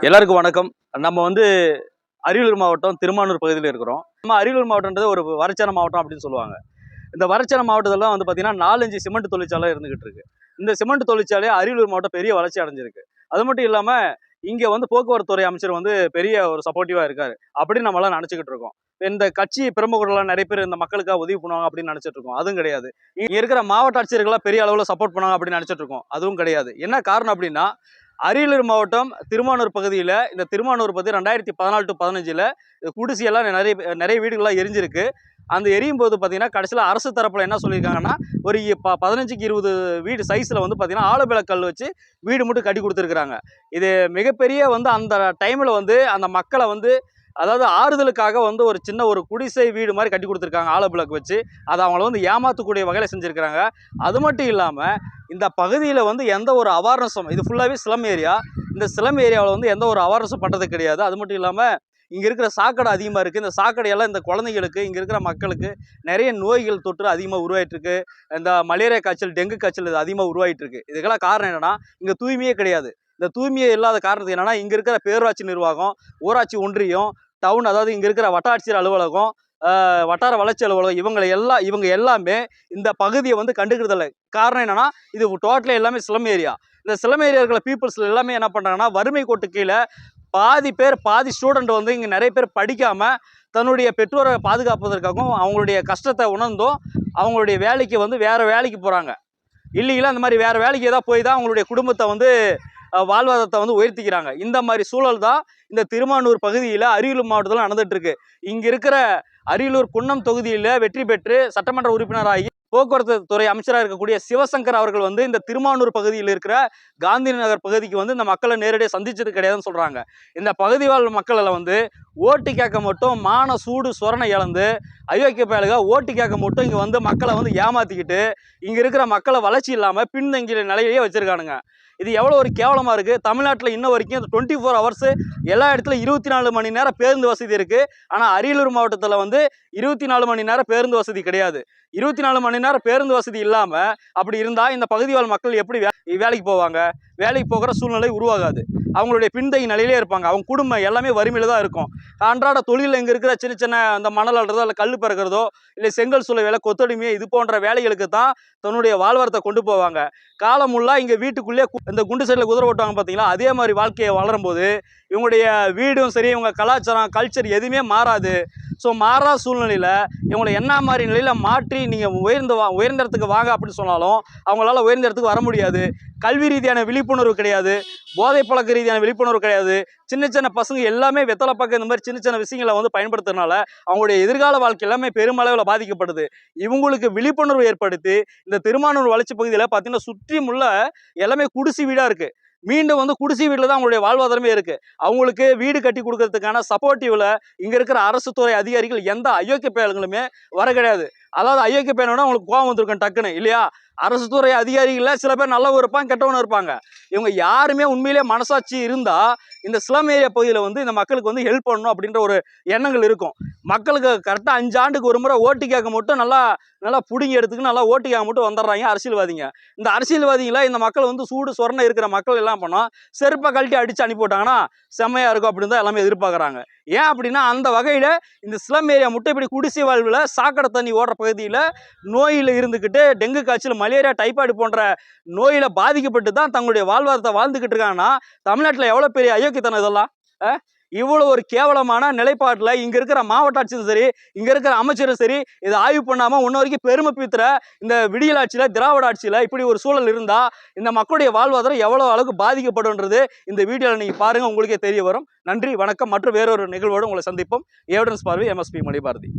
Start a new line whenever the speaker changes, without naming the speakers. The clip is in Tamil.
எல்லாருக்கும் வணக்கம். நம்ம வந்து அரியலூர் மாவட்டம் திருமானூர் பகுதியில் இருக்கிறோம். நம்ம அரியலூர் மாவட்டம்ன்றது ஒரு வறட்சான மாவட்டம் அப்படின்னு சொல்லுவாங்க. இந்த வறட்சியான மாவட்டத்தெல்லாம் வந்து பார்த்தீங்கன்னா நாலஞ்சு சிமெண்ட் தொழிற்சாலை இருந்துகிட்டு இருக்கு. இந்த சிமெண்ட் தொழிற்சாலை அரியலூர் மாவட்டம் பெரிய வளர்ச்சி அடைஞ்சிருக்கு. அது மட்டும் இல்லாமல் இங்கே வந்து போக்குவரத்து துறை அமைச்சர் வந்து பெரிய ஒரு சப்போர்ட்டிவாக இருக்காரு. அப்படின்னு நம்மளாம் நினச்சிக்கிட்டு இருக்கோம். இந்த கட்சி பிரமுகர்கள்லாம் நிறைய பேர் இந்த மக்களுக்காக உதவி பண்ணுவாங்க அப்படின்னு நினச்சிட்டு இருக்கோம். அதுவும் கிடையாது. இங்கே இருக்கிற மாவட்ட ஆட்சியர்களாக பெரிய அளவில் சப்போர்ட் பண்ணுவாங்க அப்படின்னு நினச்சிட்டு இருக்கோம். அதுவும் கிடையாது. என்ன காரணம் அப்படின்னா அரியலூர் மாவட்டம் திருமானூர் பகுதியில் இந்த திருமானூர் பகுதி ரெண்டாயிரத்தி பதினாலு டு பதினஞ்சில் குடிசையெல்லாம் நிறைய நிறைய வீடுகள்லாம் எரிஞ்சிருக்கு. அந்த எரியும் போது பார்த்தீங்கன்னா கடைசியில் அரசு தரப்பில் என்ன சொல்லியிருக்காங்கன்னா ஒரு ப பதினஞ்சுக்கு இருபது வீடு சைஸில் வந்து பார்த்தீங்கன்னா ஆலபிளக்கல் வச்சு வீடு மட்டும் கட்டி கொடுத்துருக்குறாங்க. இது மிகப்பெரிய வந்து அந்த டைமில் வந்து அந்த மக்களை வந்து அதாவது ஆறுதலுக்காக வந்து ஒரு சின்ன ஒரு குடிசை வீடு மாதிரி கட்டி கொடுத்துருக்காங்க ஆலோபிளக்கு வச்சு. அதை அவங்கள வந்து ஏமாற்றக்கூடிய வகையில் செஞ்சுருக்கிறாங்க. அது மட்டும் இல்லாமல் இந்த பகுதியில் வந்து எந்த ஒரு அவார்னஸும் இது ஃபுல்லாகவே ஸ்லம் ஏரியா இந்த ஸ்லம் ஏரியாவில் வந்து எந்த ஒரு அவார்னஸும் பண்ணுறது கிடையாது. அது மட்டும் இல்லாமல் இங்கே இருக்கிற சாக்கடை அதிகமாக இருக்குது இந்த சாக்கடையெல்லாம் இந்த குழந்தைகளுக்கு இங்கே இருக்கிற மக்களுக்கு நிறைய நோய்கள் தொற்று அதிகமாக உருவாயிட்டிருக்கு. இந்த மலேரியா காய்ச்சல் டெங்கு காய்ச்சல் இது அதிகமாக உருவாயிட்டிருக்கு. இதுக்கெல்லாம் காரணம் என்னென்னா இங்கே தூய்மையே கிடையாது. இந்த தூய்மையே இல்லாத காரணத்துக்கு என்னென்னா இங்கே இருக்கிற பேரூராட்சி நிர்வாகம் ஊராட்சி ஒன்றியம் டவுன் அதாவது இங்கே இருக்கிற வட்டாட்சியர் அலுவலகம் வட்டார வளர்ச்சி அலுவலகம் இவங்களை எல்லாம் இவங்க எல்லாமே இந்த பகுதியை வந்து கண்டுக்கிறதில்ல காரணம் என்னென்னா இது டோட்டலாக எல்லாமே சிலம் ஏரியா இந்த சிலம் ஏரியா இருக்கிற பீப்புள்ஸ் எல்லாமே என்ன பண்ணுறாங்கன்னா வறுமை கோட்டு கீழே பாதி பேர் பாதி ஸ்டூடெண்ட் வந்து இங்கே நிறைய பேர் படிக்காமல் தன்னுடைய பெற்றோரை பாதுகாப்பதற்காகவும் அவங்களுடைய கஷ்டத்தை உணர்ந்தும் அவங்களுடைய வேலைக்கு வந்து வேறு வேலைக்கு போகிறாங்க இல்லைங்களா அந்த மாதிரி வேறு வேலைக்கு ஏதாவது போய் தான் அவங்களுடைய குடும்பத்தை வந்து வாழ்வாதாரத்தை வந்து உயர்த்திக்கிறாங்க. இந்த மாதிரி சூழல் தான் இந்த திருமானூர் பகுதியில் அரியலூர் மாவட்டத்தில் நடந்துட்டு இருக்கு இங்கே இருக்கிற அரியலூர் குன்னம் தொகுதியில் வெற்றி பெற்று சட்டமன்ற உறுப்பினராகி போக்குவரத்து துறை அமைச்சராக இருக்கக்கூடிய சிவசங்கர் அவர்கள் வந்து இந்த திருமானூர் பகுதியில் இருக்கிற காந்தி நகர் பகுதிக்கு வந்து இந்த மக்களை நேரடியாக சந்திச்சது கிடையாதுன்னு சொல்கிறாங்க இந்த பகுதி வாழ் மக்களில் வந்து ஓட்டு கேட்க மட்டும் மான சூடு சுரணை இழந்து அயோக்கிய பயலுக ஓட்டு கேட்க மட்டும் இங்கே வந்து மக்களை வந்து ஏமாற்றிக்கிட்டு இங்கே இருக்கிற மக்களை வளர்ச்சி இல்லாமல் பின்தங்கிய நிலையிலேயே வச்சுருக்கானுங்க. இது எவ்வளோ ஒரு கேவலமாக இருக்குது தமிழ்நாட்டில் இன்ன வரைக்கும் இந்த டுவெண்ட்டி ஃபோர் ஹவர்ஸு எல்லா இடத்துலையும் இருபத்தி நாலு மணி நேரம் பேருந்து வசதி இருக்குது ஆனால் அரியலூர் மாவட்டத்தில் வந்து இருபத்தி நாலு மணி நேரம் பேருந்து வசதி கிடையாது. இருபத்தி நாலு மணி நேரம் பேருந்து வசதி இல்லாமல் அப்படி இருந்தால் இந்த பகுதி வாழ் மக்கள் எப்படி வே வேலைக்கு போவாங்க? வேலைக்கு போகிற சூழ்நிலை உருவாகாது. அவங்களுடைய பின்தங்கி நிலையிலே இருப்பாங்க. அவங்க குடும்பம் எல்லாமே வறுமையில் தான் இருக்கும். அன்றாட தொழில் இங்கே இருக்கிற சின்ன சின்ன அந்த மணல் அல்றதோ இல்லை கல் பிறக்கிறதோ இல்லை செங்கல் சூளை வேலை கொத்தடிமை இது போன்ற வேலைகளுக்கு தான் தன்னுடைய வாழ்வாரத்தை கொண்டு போவாங்க. காலமுள்ளா இங்கே வீட்டுக்குள்ளே கு- இந்த குண்டு சைடில் குதிரை ஓட்டுவாங்க பார்த்தீங்களா அதே மாதிரி வாழ்க்கையை வளரும்போது இவங்களுடைய வீடும் சரி இவங்க கலாச்சாரம் கல்ச்சர் எதுவுமே மாறாது. ஸோ மாறா சூழ்நிலையில் இவங்களை என்ன மாதிரி நிலையில் மாற்றி நீங்கள் உயர்ந்த வா உயர்ந்த இடத்துக்கு வாங்க அப்படின்னு சொன்னாலும் அவங்களால உயர்ந்த இடத்துக்கு வர முடியாது. கல்வி ரீதியான விழிப்புணர்வு கிடையாது. போதை பழக்க ரீதியான விழிப்புணர்வு கிடையாது. சின்ன சின்ன பசங்க எல்லாமே வெத்தலை பக்கம் இந்த மாதிரி சின்ன சின்ன விஷயங்களை வந்து பயன்படுத்துறதுனால அவங்களுடைய எதிர்கால வாழ்க்கை எல்லாமே பெருமளவில் பாதிக்கப்படுது. இவங்களுக்கு விழிப்புணர்வு ஏற்படுத்தி இந்த திருமானூர் வளர்ச்சி பகுதியில் பார்த்தீங்கன்னா சுற்றி முள்ள எல்லாமே குடிசை வீடாக இருக்குது மீண்டும் வந்து குடிசை வீட்டில் தான் அவங்களுடைய வாழ்வாதாரமே இருக்குது அவங்களுக்கு வீடு கட்டி கொடுக்கறதுக்கான சப்போர்ட்டிவில் இங்கே இருக்கிற அரசு துறை அதிகாரிகள் எந்த அயோக்கிய பயல்களுமே வர கிடையாது. அதாவது அயோக்கிய பேனோட உங்களுக்கு கோவம் வந்திருக்கும் டக்குன்னு இல்லையா? அரசு துறை அதிகாரிகளில் சில பேர் நல்லவங்க இருப்பாங்க கெட்டவனும் இருப்பாங்க. இவங்க யாருமே உண்மையிலே மனசாட்சி இருந்தால் இந்த ஸ்லம் ஏரியா பகுதியில் வந்து இந்த மக்களுக்கு வந்து ஹெல்ப் பண்ணணும் அப்படின்ற ஒரு எண்ணங்கள் இருக்கும். மக்களுக்கு கரெக்டாக அஞ்சு ஆண்டுக்கு ஒரு முறை ஓட்டு கேட்க மட்டும் நல்லா நல்லா பிடுங்கி எடுத்துக்கு நல்லா ஓட்டு கேட்க மட்டும் வந்துடுறாங்க அரசியல்வாதிங்க. இந்த அரசியல்வாதிகளை இந்த மக்கள் வந்து சூடு சொரணை இருக்கிற மக்கள் எல்லாம் பண்ணோம் செருப்பை கழட்டி அடித்து அனுப்பி விட்டாங்கன்னா இருக்கும் அப்படின்னு தான் எல்லாமே எதிர்பார்க்குறாங்க. ஏன் அப்படின்னா அந்த வகையில் இந்த ஸ்லம் ஏரியா மட்டும் இப்படி குடிசை வாழ்வில் சாக்கடை தண்ணி ஓடுற பகுதியில் நோயில் இருந்துக்கிட்டு டெங்கு காய்ச்சல் மலேரியா டைபாய்டு போன்ற நோயில் பாதிக்கப்பட்டு தான் தங்களுடைய வாழ்வாதாரத்தை வாழ்ந்துக்கிட்டு இருக்காங்கன்னா தமிழ்நாட்டில் எவ்வளோ பெரிய அயோக்கியத்தனம் இதெல்லாம்? இவ்வளோ ஒரு கேவலமான நிலைப்பாட்டில் இங்கே இருக்கிற மாவட்ட ஆட்சியும் சரி இங்கே இருக்கிற அமைச்சரும் சரி இதை ஆய்வு பண்ணாமல் இன்ன வரைக்கும் பெருமை பீத்துற இந்த விடியல் ஆட்சியில் திராவிட ஆட்சியில் இப்படி ஒரு சூழல் இருந்தால் இந்த மக்களுடைய வாழ்வாதாரம் எவ்வளோ அளவுக்கு பாதிக்கப்படும்ன்றது இந்த வீடியோவில் நீங்கள் பாருங்கள் உங்களுக்கே தெரிய வரும். நன்றி வணக்கம். மற்றும் வேறொரு நிகழ்வோடு உங்களை சந்திப்போம். எவிடன்ஸ் பார்வை எம்எஸ்பி மணிபாரதி